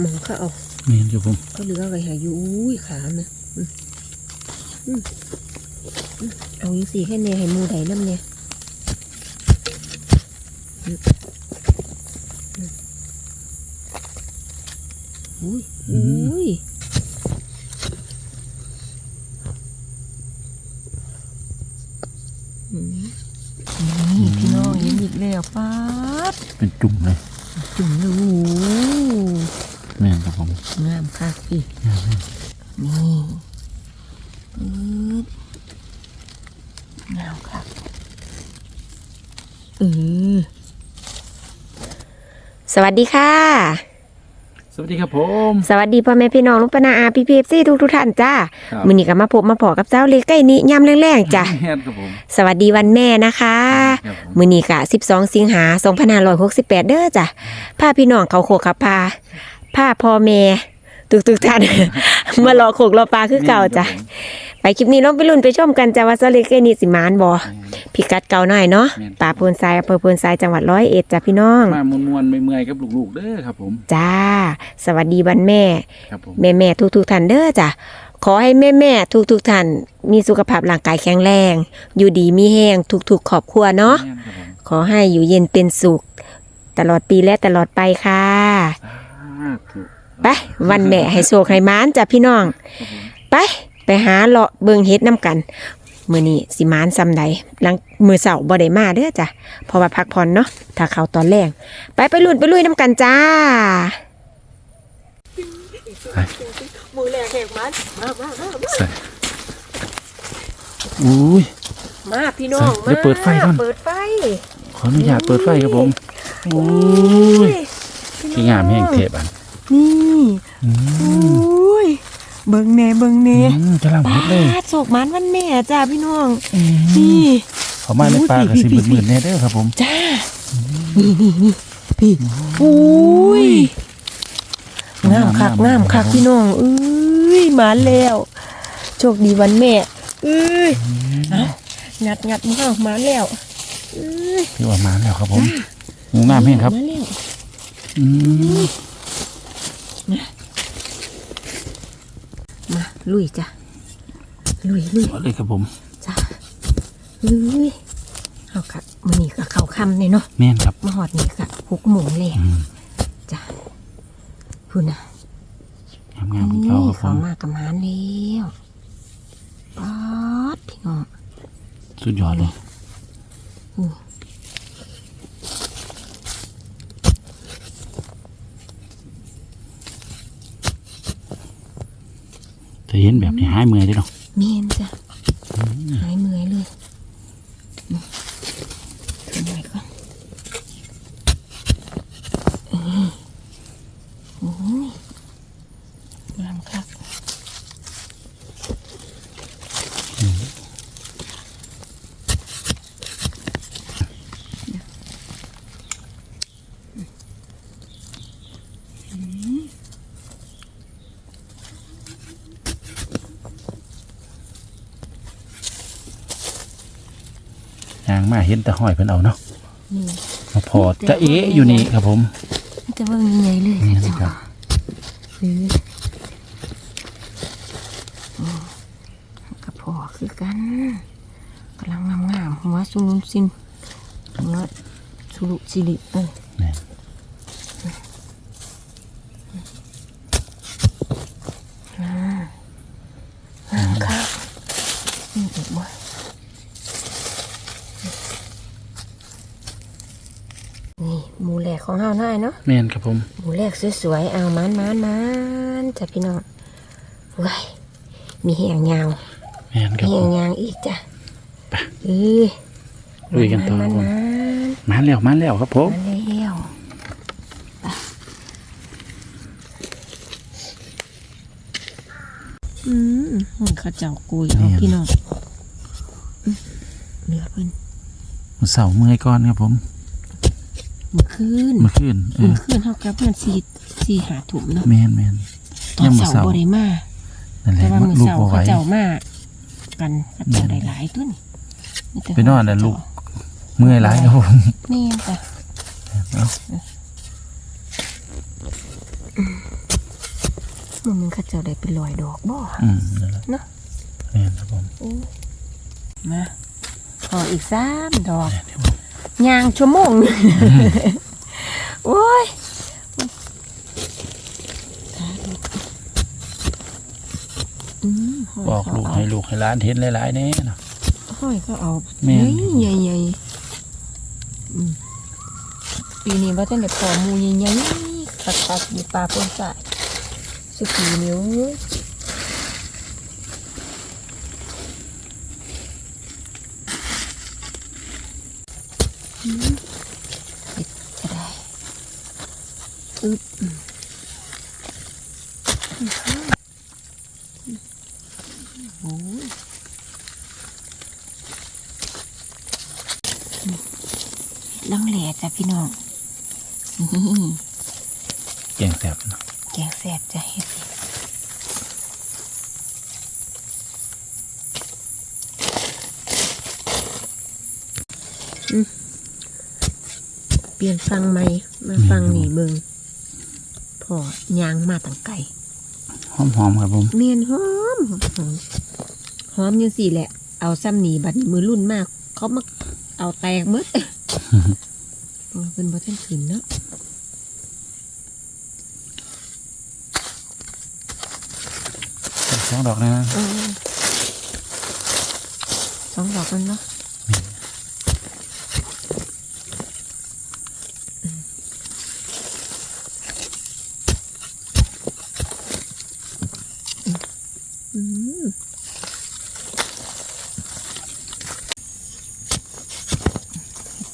หมองเขาเอาแม่นครับผมเขาเหลืออะไรหาอยู่อุ้ยขาเนี่ยอืมอืมอืมเอาอยู่สี่แค่เนี่ยให้หมูไดน้ำเนี่ยอืมอืมอุ้ยอุ้ยอืมนี่พี่น้องเห็นอีกแล้วป๊าดเป็นจุ่มเลย จุ่มเลยโอ้โห แม่นครับผม งามค่ะพี่ งามเลย นี่ปึ๊ด งามค่ะเออสวัสดีค่ะ สวัสดีครับผม สวัสดีพ่อแม่พี่น้องลุงปนาอาพี่พีเอฟซีทุกทุกๆท่านจ้าครับ มือนี้ก็มาพบมาพอกับเจ้าเล็กใกล้นี้ย่ำแรงๆจ้ะแม่นครับผมสวัสดีวันแม่นะคะ ครับผมมือนี้กะ12 สิงหา2568 เด้อจ้ะพาพี่น้องเขาโคกขับพาพาพ่อแม่ ทุกๆท่าน มารอโขกรอปลาคือเก่าจ้ะ ไปคลิปนี้ลองไปลุ้นไปชมกันจ้ะว่าเจ้าเล็กใกล้นี้สิมานบ่แม่นพิกัดเก่าหน่อยเนาะแม่นป่าโพนทรายอำเภอโพนทรายจังหวัดร้อยเอ็ดจ้ะพี่น้องมามวนๆเมื่อยๆกับลูกๆเด้อครับผมจ้า สวัสดีวันแม่ครับผมแม่แม่ทุกทุกๆท่านเด้อจ้ะขอให้แม่แม่ทุกทุกๆท่านมีสุขภาพร่างกายแข็งแรง อยู่ดีมีแห้งทุกๆครอบครัวเนาะแม่นครับผมขอให้อยู่เย็นเป็นสุข ตลอดปีและตลอดไปค่ะสาธุไปวันแม่ให้โชคให้หมานจ้ะพี่น้องครับผมไป ไปหาเลาะเบิงเฮ็ดน้ำกันมื้อนี้สิหมานซำใดหลังมื้อเสาร์บ่ได้มาเด้อจ้ะเพราะว่าพักผ่อนเนาะถ้าเขาตอนแรงไปไปลุนไปลุยน้ำกันจ้ามือแรกแหกมันมามามาใส่อุ้ยมาพี่น้องเดี๋ยวเปิดไฟก่อนเปิดไฟ ขออนุญาตเปิดไฟครับผมอุ้ยที่งามแห่งเทพอันนี่อืมอุ้ย เบิ่งแน่เบิ่งแน่อืมกำลังเฮ็ดเลยปาดโศกหมันวันแม่จ้าพี่น้องอืมนี่ เขามาในป่ากับสิบหมื่นๆแน่เด้อครับผม จ้า นี่นี่นี่พี่อุ้ยงามคักงามคักพี่น้องเอ้ยมาแล้ว โชคดีวันแม่เอ้ยเอางัดงัดมามาแล้วเอ้ยพี่ว่ามาแล้วครับผมงูงามแห่งครับมาแล้วอืม มา ลุยจ้ะ ลุยลุยมาเลยครับผมจ้าเอ้ยเอาค่ะมันนี่ก็เข้าคำเนี่ยเนาะแม่นครับมาหอดนี่ก็หกโมงเลยอืมจ้ะพูดนะงามๆเขาครับผเขามมากับหานแล้วป๊อดพี่น้องสุดยอดเลย อืม แต่ เห็นแบบนี้หายเมื่อยเด้เนาะ เมียนจ้ะหายเมื่อยเลยอืมขึ้นหน่อยก่อนอืมโอ้ยงามคัก ยาง มาเห็นแต่ห้อยเพิ่นเอาเนาะนี่มาพอจะเอ๊ะอยู่นี่ครับผมมันจะเบิ่งยังไงเลยนี่นะครับเอออืมกับพ่อคือกันกำลังงามงามๆหัวสุนุนซินหัวสุรุสิริเออ นี่ งามค่ะนี่อีกบ่นี่หมูแหลกของเฮาหน่อยเนาะแม่นครับผมหมูแรกสวยๆเอามันมันมันจ้ะพี่น้องว้ายมีแหงยาวแม่นครับมีแหผงมยางอีกจ้ะไปเออลุยกันต่อคมัรับนผมมันมาแล้วมาแล้วครับผมมาแล้วไปอืมมันเขาเจ้ากุยเอาพี่น้องอืมเหลือเพิ่นมื้อเสาร์เมื่อยก่อนครับผมเมื่อคืนเมื่อคืนเอเมื่ออคืนเท่ากับเพื่อนสี่สี่หาถุ่มเนาะแม่นแม่นตอนยามมื้อเสาร์เสาร์บ่ได้มานั่นแหแต่ละว่ามือลูกเสาบ่ร์ไหว เขาเจ้ามากันเขาเจ้าได้หลายตัวนี่มีแต่ไปนอนน่ะลูก เมื่อยหลายครับผมแม่นจ้ะเอามันมันเขาเจ้าได้เป็นรอยดอกบ่อืมนั่นแหละเนาะแม่นครับผมโอ้มาพออีกสามดอก แม่นครับผม ยางชั่วโมงหนึ่งโอ้ยอืมห้ยบอกลูกให้ลูกให้หล้านเห็นหลายๆแน่นะห้อยก็เอาแม่นใหญ่ใหญ่ๆอืมปีนี้ว่าจะได้พอหมูใหญ่ๆคักๆมีปลาปนสายสุกีนิ้วอืมปิดก็ได้ อึบอืมโอ้ยลังแหล่จ้ะพี่น้องนี่แกงแสบเนาะแกงแสบจะเฮ็ดสิอืมเปลี่ยนฟังไหมมาฟังนี่เบิง พอยางมาตั้งไก่หอมๆครับผมเมียนหอมหอมหอมหอมยังสี่แหละ เอาซ้ำหนีบัดนี้มือรุ่นมาก เขามาเอาแตกหมืดโอ้ยเป็นบัตเทนขืนเนาะสองดอกนะเออสองดอกกันเนาะอืม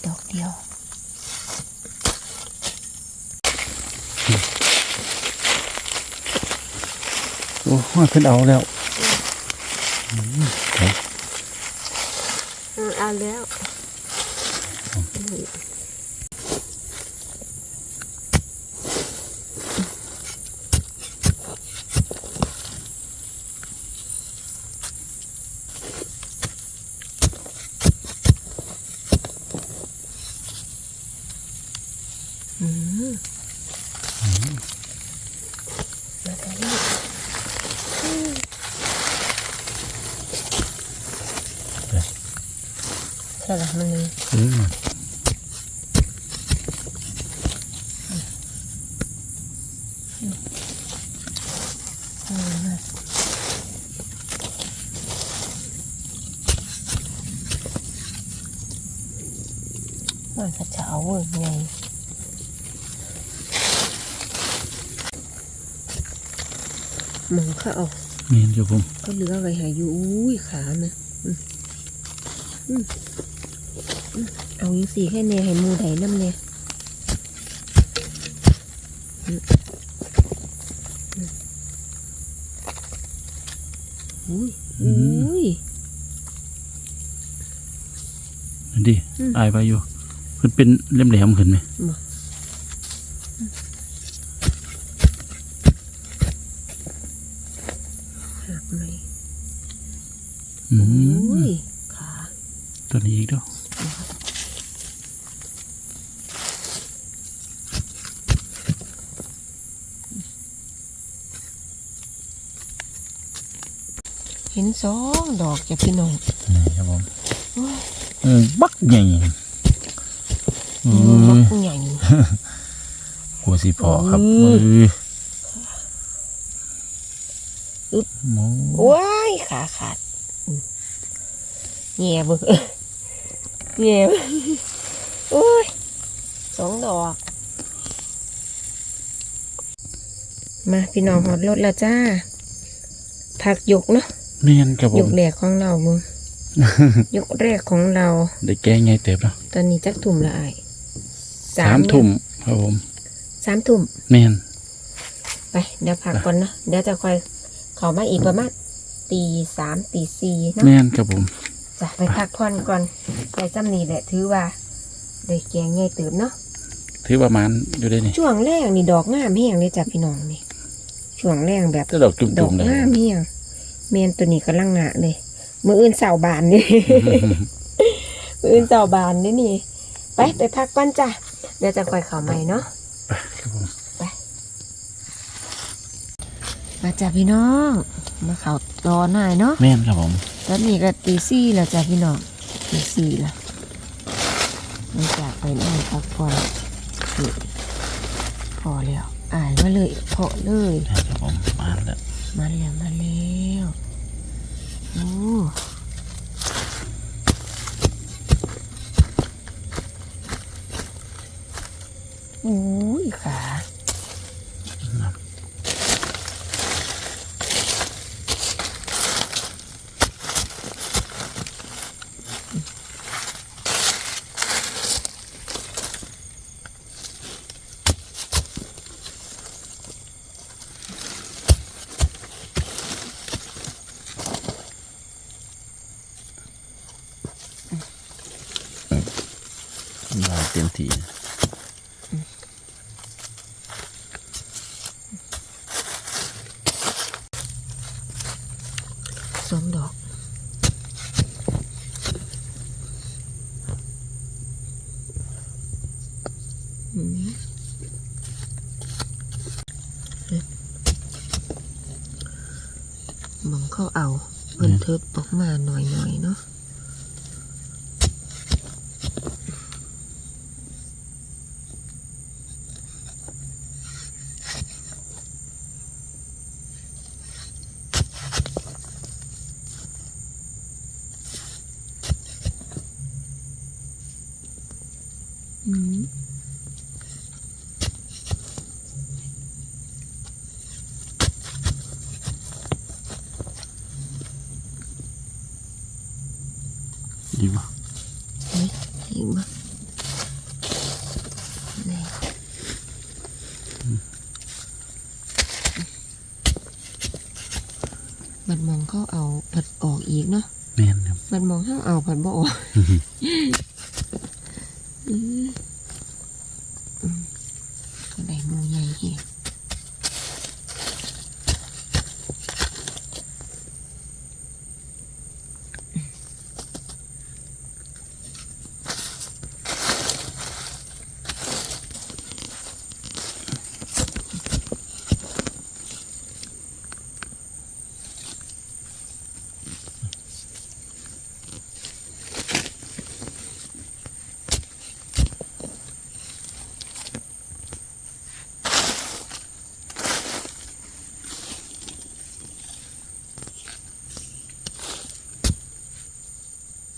ดอกเดียว โอ้ยเพิ่นเอาแล้วอืมครับเออเอาแล้วอืมมาทางนี้อืม ใช่ละมันเลยมันก็จะเอาเวิร์กไงมองเข้าเอาแม่นครับผมก็เหลือไว้หายอยู่อุ้ยขาเนะอืมอืม เอาอย่างสี่แค่เนให้หมูไดน้ำเนี่ยอืมอืมอุ้ยอุ้ยนั่นดิอืมอายไปอยู่เพิ่นเป็นเล่มแหลมขึ้นไหมหักไหมอืม อุ้ยขา ตัวนี้อีกเด้อ เห็น สองดอกจ้ะพี่น้องนี่ครับผมโอ้ยอืมบักใหญ่อืบัมกใหญ่กลัวสิพอครับอืเอมออึ๊บโอ้ว้ายขาขาดอืมแง่เบึกแง่เบิ่งโอ้ยสองดอกมาพี่น้องหอดรถแล้วจ้า ผักยกเนาะ แม่นครับผยม กแรกของเรามึง ยกแรกของเรา ได้แกงไงเต็บแล้วตอนนี้จักถุ่มละอายสามทุ่มครับผมสามถุ่มแม่นไป เดี๋ยวพักก่อนเนาะเดี๋ยวจะคอยเข้ามาอีกประมาณตีสามตีสี่เนาะ แม่นครับผม จะไปพักผ่อนก่อนไปจำนี่แหละถือว่าได้แกงใหญ่ตื่นเนาะถือว่ามันอยู่ได้นี่ช่วงแรกนี่ดอกงามแห้งเลยจ้ะพี่น้องนี่ช่วงแรกแบบถ้าดอกจุ่ดอมกๆเลยงามแห้ง เมนตัวนี้กำลังงะเลยมืออื่นเสาบานนี่ มืออื่นเสาบานนี่นี่ ไปไปพักก่อนจ้ะ เดี๋ยวจะคอยเข้าใหม่เนาะไปครับผมมมาจ้ะพี่น้อง มาเขารอหน่อยเนาะแม่นครับผมตอนนี้ก็ตีสี่แล้วจ้ะพี่น้องตีสี่ละมาจากไปนั่งพักผ่อนนี่พอแล้วอ่านมาเลยเพาะเลยครับผมมาแล้ว มาแล้วมาแล้วโอ้โอ้ยขา ทำลายเต็มที่ สองดอก อืมมองเข้าเอาเพิ่นเทิบออกมาหน่อยๆเนาะ อืม ดีป่ะเฮ้ยเห็นปะนี่มันมองเข้าเอาผัดออกอีกเนาะแม่นครับมันมองเข้าเอาผัดบ่ออก อืมอืมก็ได้หมูใหญ่เห็น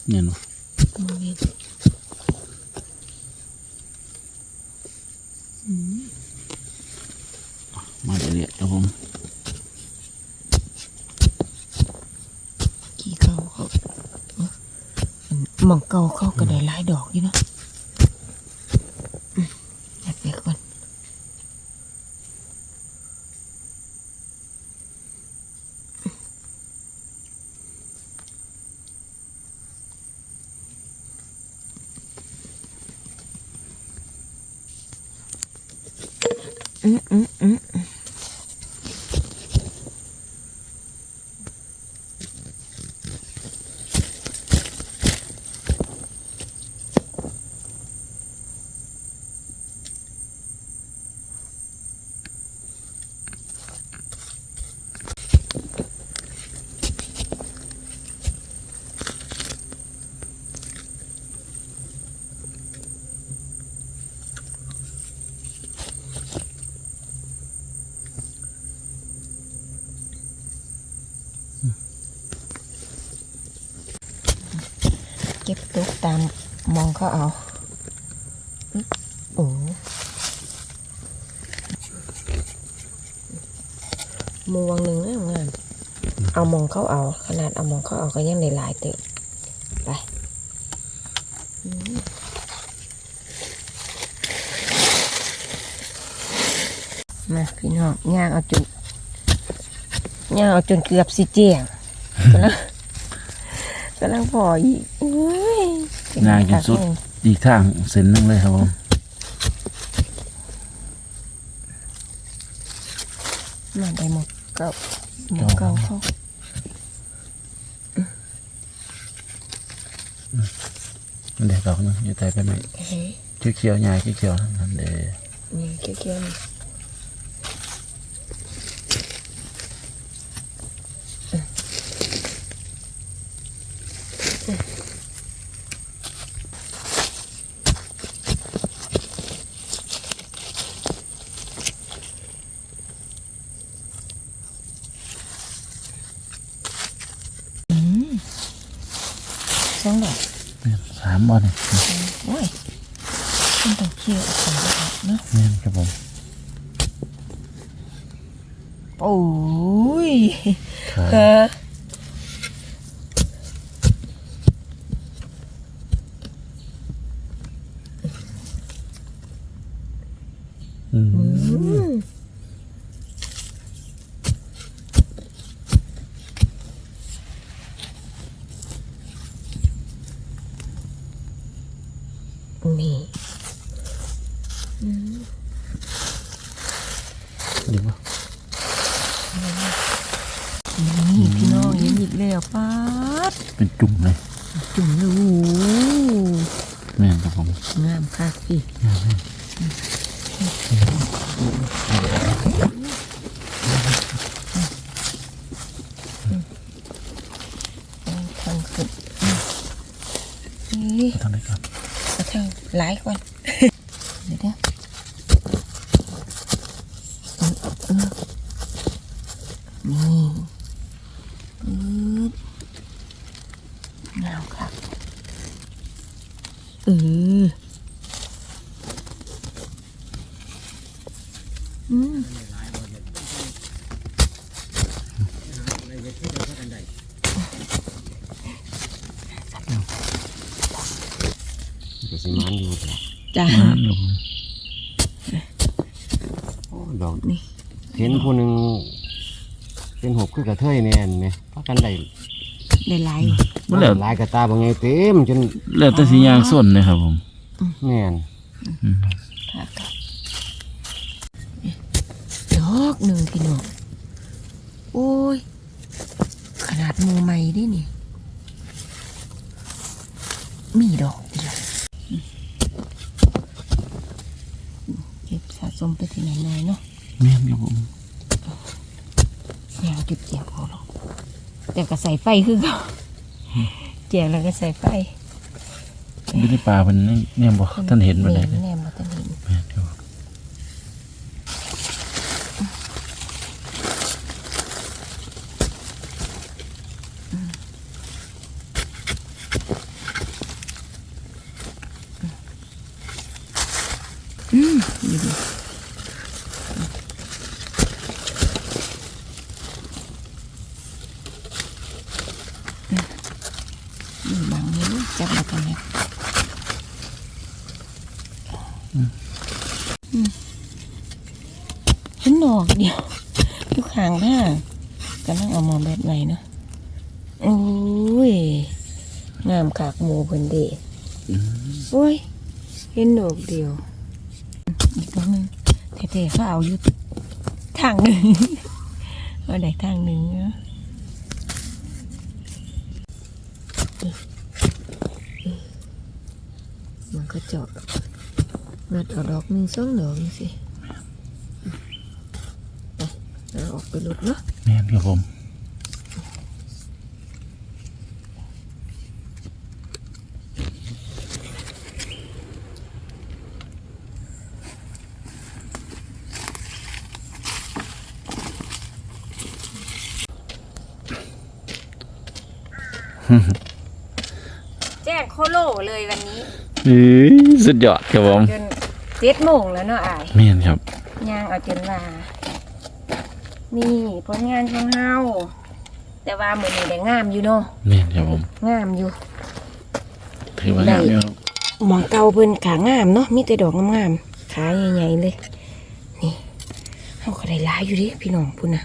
เนี่ยเนาะมูเห็นอืมมาเรื่อยๆครับผมกี่เก่าเขามันหมองเก่าเข้าก็ได้หลายดอกอยู่นะอืมเก็บไปก่อน อื เก็บตุกตามมองเขาเอาโอ้มวงหนึ่งแล้วงานเอามองเขาเอา ขนาดเอามองเขาเอาก็ยังได้หลายเตอะไปมาพี่น้องย่างเอาจนย่างเอาจนเกือบสิเจียงกำลังกำลังพออีกอุ้ยงานกินสุดอีกทางเส้นหนึงเลยครับผมมาได้หมดเก่าหมดเก่าเขามันเด็ดดอกหนึงอยู่ใต้ไปไหมเฮ้ยเขียวๆใหญ่เขียวๆนั่นเด้นี่เขียวๆนี่ องดอกแม่นสามบ่เนี่ยโอ้ยมันต้องเคี่ยวออกมาเนาะแม่นครับผมโอ้ยครับฮะอืม อืม นี่ดีป่ะนี่พี่น้องเห็นอีกแล้วป๊าดเป็นจุ่มเลย จุ่มเลยโอ้โหแม่นครับผมงามค่ะพี่ทางขึ้นนี่ทางไหนครับกระทั่ง หลายก่อนเดี๋ยวนะเออเออนี่อืดงาค่ะเออม ก็สิมันอยู่จ้ะ จ้า มาครับผม โอ้ดอก นี่ เห็นผู้หนึ่งเป็นห กคือกระเทยแน่นไหมเพราะกันได้ได้หลายบ่แล้ว หลายกระตาบางไงเต็มจนแล้วแต่สียางส้นเลยครับผมแม่นอืมค่ะค่ะดอกหนึ่งพี่น้องโอ้ย ขนาดหมูใหม่ดินี่ มีดอกเดียวเก็บสะสมไปที่ไหนหน่อยเนาะ แม่นครับผม ยาวจุดเจียบเอาหรอกแต่ก็ใส่ไฟคือเขาเจียบแล้วก็ใส่ไฟอยู่ในป่าเพิ่นนี่แม่นบ่ท่านเห็นบ่ได้แม่แน่มาท่านเห็น แม่นครับผม อืมอยู่ดินี่บางนี้จับมาตรงนี้อืมเห็นหนอกเดียวอยู่ข้างทางกำลังเอามาแบบไหนเนาะโอ้ย งามขากหมูเพิ่นเดโอ้ยเห็นดอกเดียวอีกตัวหนึ่งเท่ๆเขาเอาอยู่ทางหนึ่งเอาได้ทางหนึ่งเนาะมันก็เจาะงัดเอาดอกหนึ่งสองดอกนี่สิไปเอาออกไปลุดเนาะแม่นครับผม แจ้งโคโลเลยวันนี้เอ้ยสุดยอดครับผมจนเจ็ดโมงแล้วเนาะอายแม่นครับย่างเอาจนว่านี่ผลงานของเฮาแต่ว่ามือนี้ได้งามอยู่เนาะแม่นครับผมงามอยู่ ถือว่างามอยู่ครับหมองเก่าเพิ่นขางามเนาะมีแต่ดอกงามๆขาใหญ่ๆเลย นี่เฮาก็ได้หลายอยู่ดิพี่น้องพุ่นน่ะ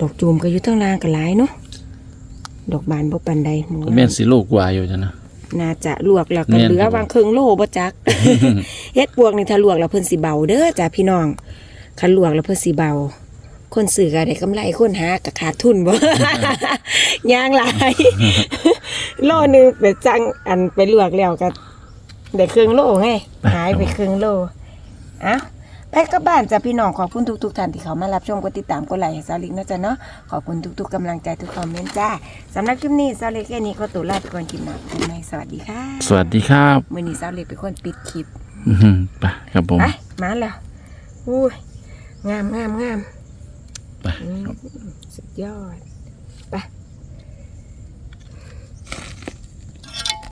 ดอกจูมก็อยู่ทั้งล่างก็หลายเนาะ ดอกบานบ่ปานใดหมู่แม่นสิโลกว่าอยู่จ้ะนะ น่าจะลวกแล้วก็แม่นเหลือครับวางครึ่งโลบ่จัก เฮ็ดปวกนี่ถ้าลวกแล้วเพิ่นสิเบาเด้อจ้ะพี่น้องคันลวกแล้วเพิ่นสิเบา คนซื้อก็ได้กำไรคนหาก็ขาดทุนบ่ยางหลาย โลหนึงไปจังอันไปลวกแล้วก็ได้ครึ่งโลไงหายไปครึ่งโลเอ้า ไปกลับบ้านจ้ะพี่น้องขอบคุณทุกๆท่านที่เขามารับชมกดติดตามกดไลค์ให้ซาลิกนะจ๊ะเนาะขอบคุณทุกๆกำลังใจทุกคอมเมนต์จ้าสำหรับคลิปนี้ซาลิกแค่นี้ก็ตัวลาไปก่อนคลิปหน้าพบกันใหม่สวัสดีค่ะสวัสดีครับมื่อนี้สาวเล็กเป็นคนปิดคลิปอื้อหือไปครับผมไปมาแล้วอุ้ยงามงามงามไปอืมสุดยอดไป